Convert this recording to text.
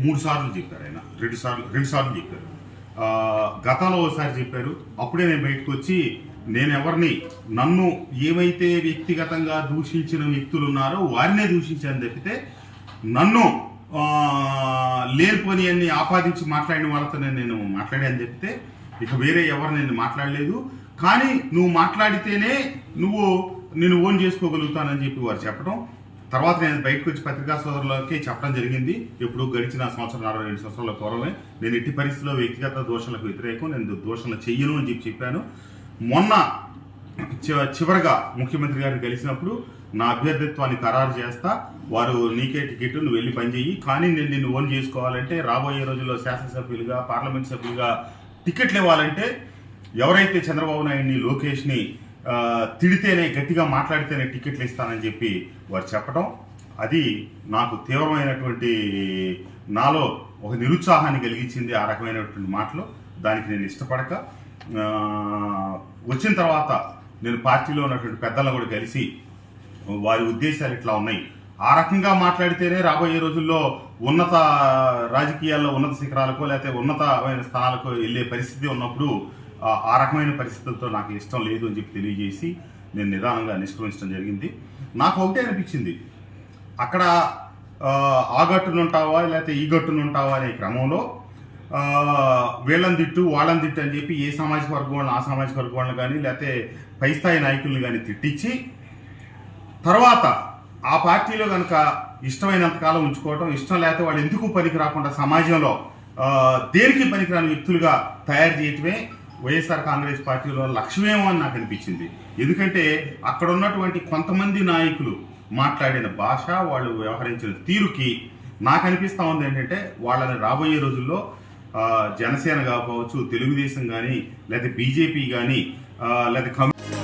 మూడు సార్లు చెప్పారు ఆయన. రెండు సార్లు రెండు సార్లు చెప్పారు. గతంలో ఒకసారి చెప్పారు. అప్పుడే నేను బయటకు వచ్చి నేను ఎవరిని నన్ను ఏమైతే వ్యక్తిగతంగా దూషించిన వ్యక్తులు ఉన్నారో వారినే దూషించాను తప్పితే నన్ను లేనిపోని అన్ని ఆపాదించి మాట్లాడిన వాళ్ళతో నేను మాట్లాడాను చెప్తే ఇక వేరే ఎవరు నేను మాట్లాడలేదు. కానీ నువ్వు మాట్లాడితేనే నువ్వు నేను ఓన్ చేసుకోగలుగుతానని చెప్పి వారు చెప్పడం తర్వాత నేను బయటకు వచ్చి పత్రికా సోదరులకి చెప్పడం జరిగింది. ఎప్పుడు గడిచిన సంవత్సరం అరవై రెండు సంవత్సరాల పూర్వమే నేను ఎట్టి పరిస్థితుల్లో వ్యక్తిగత దోషాలకు వ్యతిరేకం నేను దోషాలు చెయ్యను అని చెప్పి చెప్పాను. మొన్న చివరగా ముఖ్యమంత్రి గారిని కలిసినప్పుడు నా అభ్యర్థిత్వాన్ని ఖరారు చేస్తా వారు నీకే టికెట్ నువ్వు వెళ్ళి పనిచేయి కానీ నేను నిన్ను ఓన్ చేసుకోవాలంటే రాబోయే రోజుల్లో శాసనసభ్యులుగా పార్లమెంట్ సభ్యులుగా టికెట్లు ఇవ్వాలంటే ఎవరైతే చంద్రబాబు నాయుడిని లోకేష్ని తిడితేనే గట్టిగా మాట్లాడితేనే టికెట్లు ఇస్తానని చెప్పి వారు చెప్పడం అది నాకు తీవ్రమైనటువంటి నాలో ఒక నిరుత్సాహాన్ని కలిగించింది ఆ రకమైనటువంటి మాటలు. దానికి నేను ఇష్టపడక వచ్చిన తర్వాత నేను పార్టీలో ఉన్నటువంటి పెద్దలను కూడా కలిసి వారి ఉద్దేశాలు ఇట్లా ఉన్నాయి. ఆ రకంగా మాట్లాడితేనే రాబోయే రోజుల్లో ఉన్నత రాజకీయాల్లో ఉన్నత శిఖరాలకు లేకపోతే ఉన్నతమైన స్థానాలకు వెళ్ళే పరిస్థితి ఉన్నప్పుడు ఆ- రకమైన పరిస్థితులతో నాకు ఇష్టం లేదు అని చెప్పి తెలియజేసి నేను నిదానంగా నిష్క్రమించడం జరిగింది. నాకు ఒకటే అనిపించింది. అక్కడ ఆ, గట్టునుంటావా లేకపోతే ఈ గట్టునుంటావా అనే క్రమంలో వీళ్ళని తిట్టు వాళ్ళని తిట్టు అని చెప్పి ఏ సామాజిక వర్గం వాళ్ళని ఆ సామాజిక వర్గం వాళ్ళని కానీ లేకపోతే పై స్థాయి నాయకుల్ని కానీ తిట్టించి తర్వాత ఆ పార్టీలో కనుక ఇష్టమైనంత కాలం ఉంచుకోవటం ఇష్టం లేకపోతే వాళ్ళు ఎందుకు పనికి రాకుండా సమాజంలో దేనికి పనికిరాని వ్యక్తులుగా తయారు చేయటమే వైఎస్ఆర్ కాంగ్రెస్ పార్టీలో లక్ష్యమేమో అని నాకు అనిపించింది. ఎందుకంటే అక్కడ ఉన్నటువంటి కొంతమంది నాయకులు మాట్లాడిన భాష వాళ్ళు వ్యవహరించిన తీరుకి నాకు అనిపిస్తూ ఉంది ఏంటంటే వాళ్ళని రాబోయే రోజుల్లో జనసేన కావచ్చు తెలుగుదేశం కానీ లేదా బీజేపీ కానీ లేదా కమ్యూ